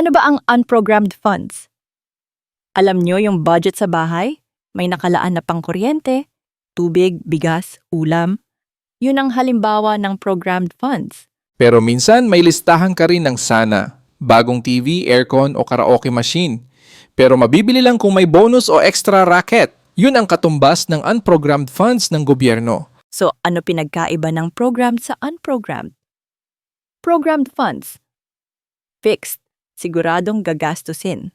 Ano ba ang unprogrammed funds? Alam nyo yung budget sa bahay? May nakalaan na pangkuryente, tubig, bigas, ulam. Yun ang halimbawa ng programmed funds. Pero minsan may listahan ka rin ng sana, bagong TV, aircon o karaoke machine. Pero mabibili lang kung may bonus o extra racket. Yun ang katumbas ng unprogrammed funds ng gobyerno. So ano pinagkaiba ng programmed sa unprogrammed? Programmed funds. Fixed. Siguradong gagastusin.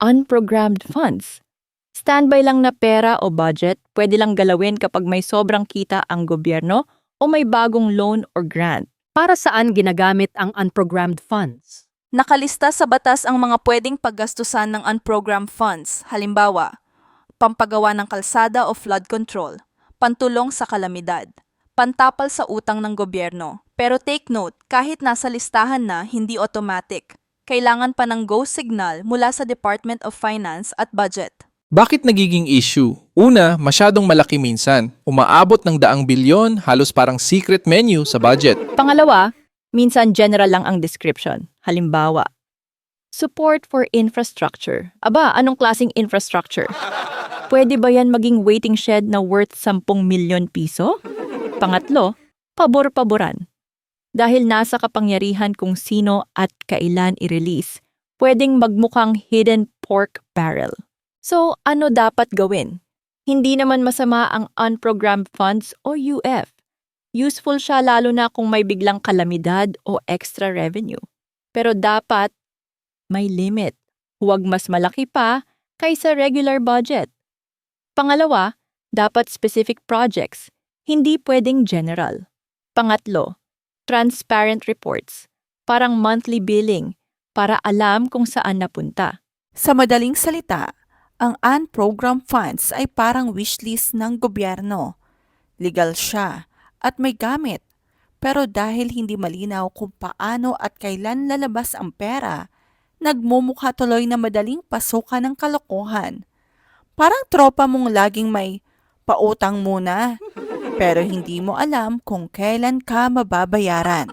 Unprogrammed funds. Standby lang na pera o budget, pwede lang galawin kapag may sobrang kita ang gobyerno o may bagong loan or grant. Para saan ginagamit ang unprogrammed funds? Nakalista sa batas ang mga pwedeng paggastusan ng unprogrammed funds, halimbawa, pampagawa ng kalsada o flood control, pantulong sa kalamidad, pantapal sa utang ng gobyerno. Pero take note, kahit nasa listahan na, hindi automatic. Kailangan pa ng go signal mula sa Department of Finance at Budget. Bakit nagiging issue? Una, masyadong malaki minsan. Umaabot ng daang bilyon, halos parang secret menu sa budget. Pangalawa, minsan general lang ang description. Halimbawa, support for infrastructure. Aba, anong klasing infrastructure? Pwede ba yan maging waiting shed na worth 10 milyon piso? Pangatlo, pabor-paboran. Dahil nasa kapangyarihan kung sino at kailan i-release, pwedeng magmukhang hidden pork barrel. So, ano dapat gawin? Hindi naman masama ang unprogrammed funds o UF. Useful siya lalo na kung may biglang kalamidad o extra revenue. Pero dapat may limit. Huwag mas malaki pa kaysa regular budget. Pangalawa, dapat specific projects, hindi pwedeng general. Pangatlo, transparent reports, parang monthly billing, para alam kung saan napunta. Sa madaling salita, ang unprogrammed funds ay parang wishlist ng gobyerno. Legal siya at may gamit. Pero dahil hindi malinaw kung paano at kailan lalabas ang pera, nagmumukha tuloy na madaling pasukan ng kalokohan. Parang tropa mong laging may pautang muna, pero hindi mo alam kung kailan ka mababayaran.